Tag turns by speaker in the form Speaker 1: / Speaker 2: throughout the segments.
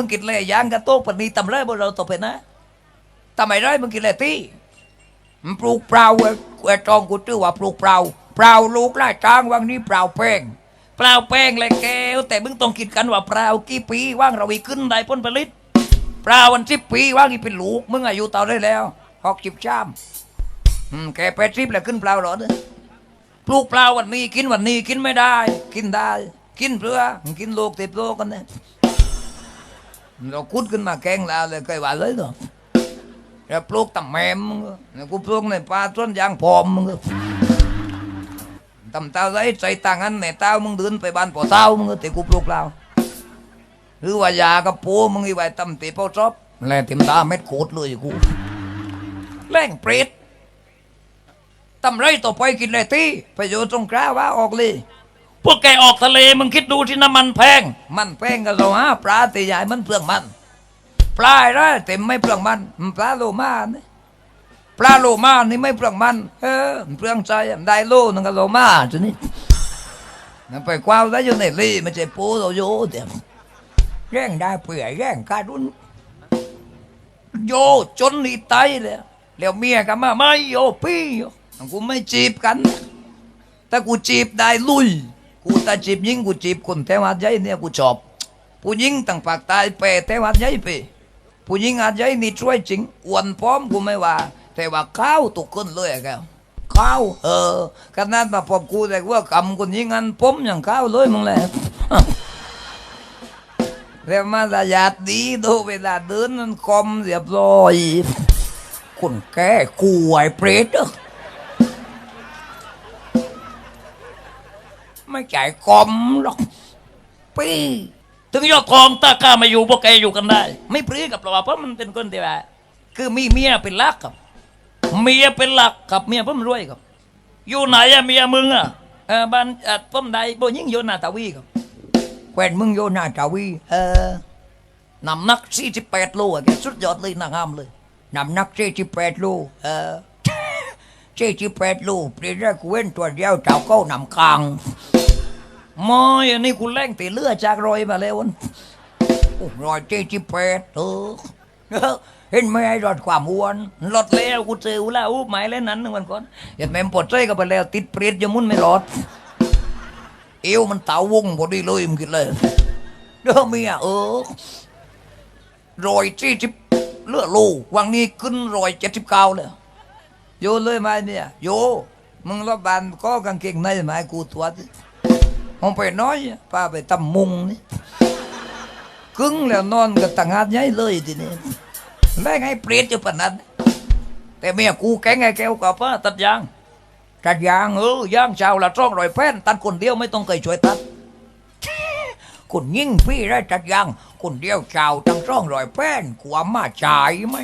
Speaker 1: มึงกินเลยยางกระโตกปนีตำไรบนเราตบไปนะทำไมไรมึงกินเลยตีมันปลูกเปล่าเว้ยเว้ยจองกูชื่อว่าปลูกเปล่าเปล่าลูกไล่จ้างวังนี้เปล่าแป้งเปล่าแป้งเลยแก้วแต่มึงต้องกินกันว่าเปล่ากี่ปีว่างเราอีขึ้นได้ผลผลิตเปล่าวันสิบปีว่างอีเป็นลูกมึงอายุเท่าได้แล้วหกสิบชามแกแปดสิบแล้วขึ้นเปล่าหรอเนี่ยปลูกเปล่าวันนี้กินวันนี้กินไม่ได้ กินได้ กินเพื่อกินโลกติดโลกกันเนี่ย เราคุดขึ้นมาแกงแล้วเลยเคยว่าเลยเนาะแล้วปลูกตำแมมมึงก็แล้วกูปลูกในป่าต้นยางพอมมึงก็ตำเต้าไรใส่ตังอันแม่เต้ามึงเดินไปบ้านพ่อเต้ามึงก็แต่กูปลูกเปล่าหรือว่ายากระปูมึงอีไว้ตำตีเป้าชอบแล้วเต็มตาเม็ดโคตรเลยกูแรงเปรตตำไรต่อไปกินเลยที่ไปอยู่ตรงกล้าว่าออกเลย พวกแกออกทะเลมึงคิดดูที่น้ำมันแพง มันแพงก็เราหาปลาตีใหญ่มันเปลืองมัน ปลาไรเต็มไม่เปลืองมัน ปลาโลมานี่ปลาโลมานี่ไม่เปลืองมัน เออเปลืองใจได้โลนึงก็โลมาทีนี้นั่นไปกว้าวได้อยู่ในลีไม่ใช่ปูเราโยเดี๋ยวแย่งได้เปื่อยแย่งการุนโยจนนี่ตายเลยแล้วเมียก็มาไม่โยพี่โยกูไม่จีบกัน ถ้ากูจีบได้ลุย กูถ้าจีบยิงกูจีบคนแถวหัดใหญ่เนี่ยกูชอบผู้หญิงต่างปากตายเปแถวหัดใหญ่เปผู้หญิงหัดใหญ่นี่ช่วยจริงอ้วนพร้อมกูไม่ว่า แต่ว่าข้าวตุกคนเลยแกข้าวเออขนาดมาพบกูแต่ว่าคำคนยิงอันผมอย่างข้าวเลยมึงแหละเรียมาสยาดดีดูเวลาเดินนั้นคอมเรียบร้อยคนแก่กูไอ้เปรตเด้อ ไม่จ่ายคอมหรอกปีถึงยอดทองตาข้ามาอยู่พวกแกอยู่กันได้ ไม่ปรีกับเราเพราะมันเป็นคนที่ว่าคือมีเมียเป็นหลักครับ เมียเป็นหลักกับเมียผมรวยครับ อยู่ไหนอะเมียมึงอะเออบ้านเออผมใดโบยิ่งโยนาตาวีครับแควนมึงโยนาตาวีเออน้ำหนักสี่สิบแปดโลอะแกสุดยอดเลยนางงามเลยน้ำหนักสี่สิบแปดโลเออสี่สิบแปดลูกเรียนได้กูเว้นตัวเดียวเจ้าเก้านำคาง มอยอันนี้กูแล่งตีเลือดจากรอยมาแล้ววันโอ้รอยสี่สิบแปดเออเห็นไหมไอ้รอดความอ้วนรอดแล้วกูเจออูแล้วอู้หมายแล้วนั้นหนึ่งวันก่อนเห็นแม่มปวดใจก็ไปแล้ว ติดเปรียดยมุนไม่รอด เอวมันเต่าวงพอดีเลยมึงคิดเลยเด้อเมียเออรอยสี่สิบเลือดลูกวังนี้ขึ้นรอยเจ็ดสิบเก้าเลยโยเลยไหมเนี่ยโยมึงรบบานก็กางเกงในไหมกูตัวด ห้องไปน้อยป้าไปตำมุงนี่กึ่งแล้วนอนกับต่างหากใหญ่เลยทีนี้แล้ไงเปรียดอยู่ปนนั้น แต่เมียกูแกงไงแก้วกับป้าตัดยางตัดยางเออย่างชาวละจ้องรอยแป้นตัดคนเดียวไม่ต้องเคยช่วยตัดคนยิ่งพี่ได้ตัดยางคนเดียวชาวตั้งจ้องรอยแป้นกว่ามาจ่ายไหม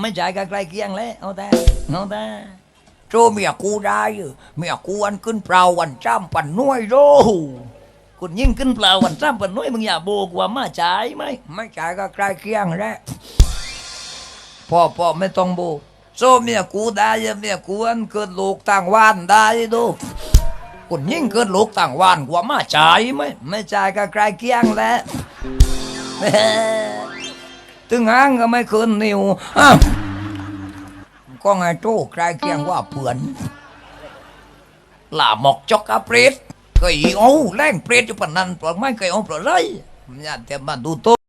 Speaker 1: ไม่จ่ายก็ใกล้เคียงแล้วเอาแต่เอาแต่ โจเมียกูได้อยู่เมียกูวันขึ้นเปล่าวันจ้ำปันน้วยโรคนยิ่งขึ้นเปล่าวันจ้ำปันน้วยมึงอย่าโบกว่ามาจ่ายไหมไม่จ่ายก็ใกล้เคียงแล้วพ่อพ่อไม่ต้องโบกโซเมียกูได้เมียกูอันเกิดลูกต่างวานได้ดูคนยิ่งเกิดลูกต่างวานกว่ามาจ่ายไหมไม่จ่ายก็ใกล้เคียงแล้วถึงห้างก็ไม่คืนนิวอ้าว ก็ไงโจ้ใกล้เคียงว่าเผื่อนหล่าหมอกจอกกะเปรตเคยเอาแรงเปรตอยู่ปานนั้นปล่อยไม่เคยเอาปล่อยไรอย่าแต่มาดูตู้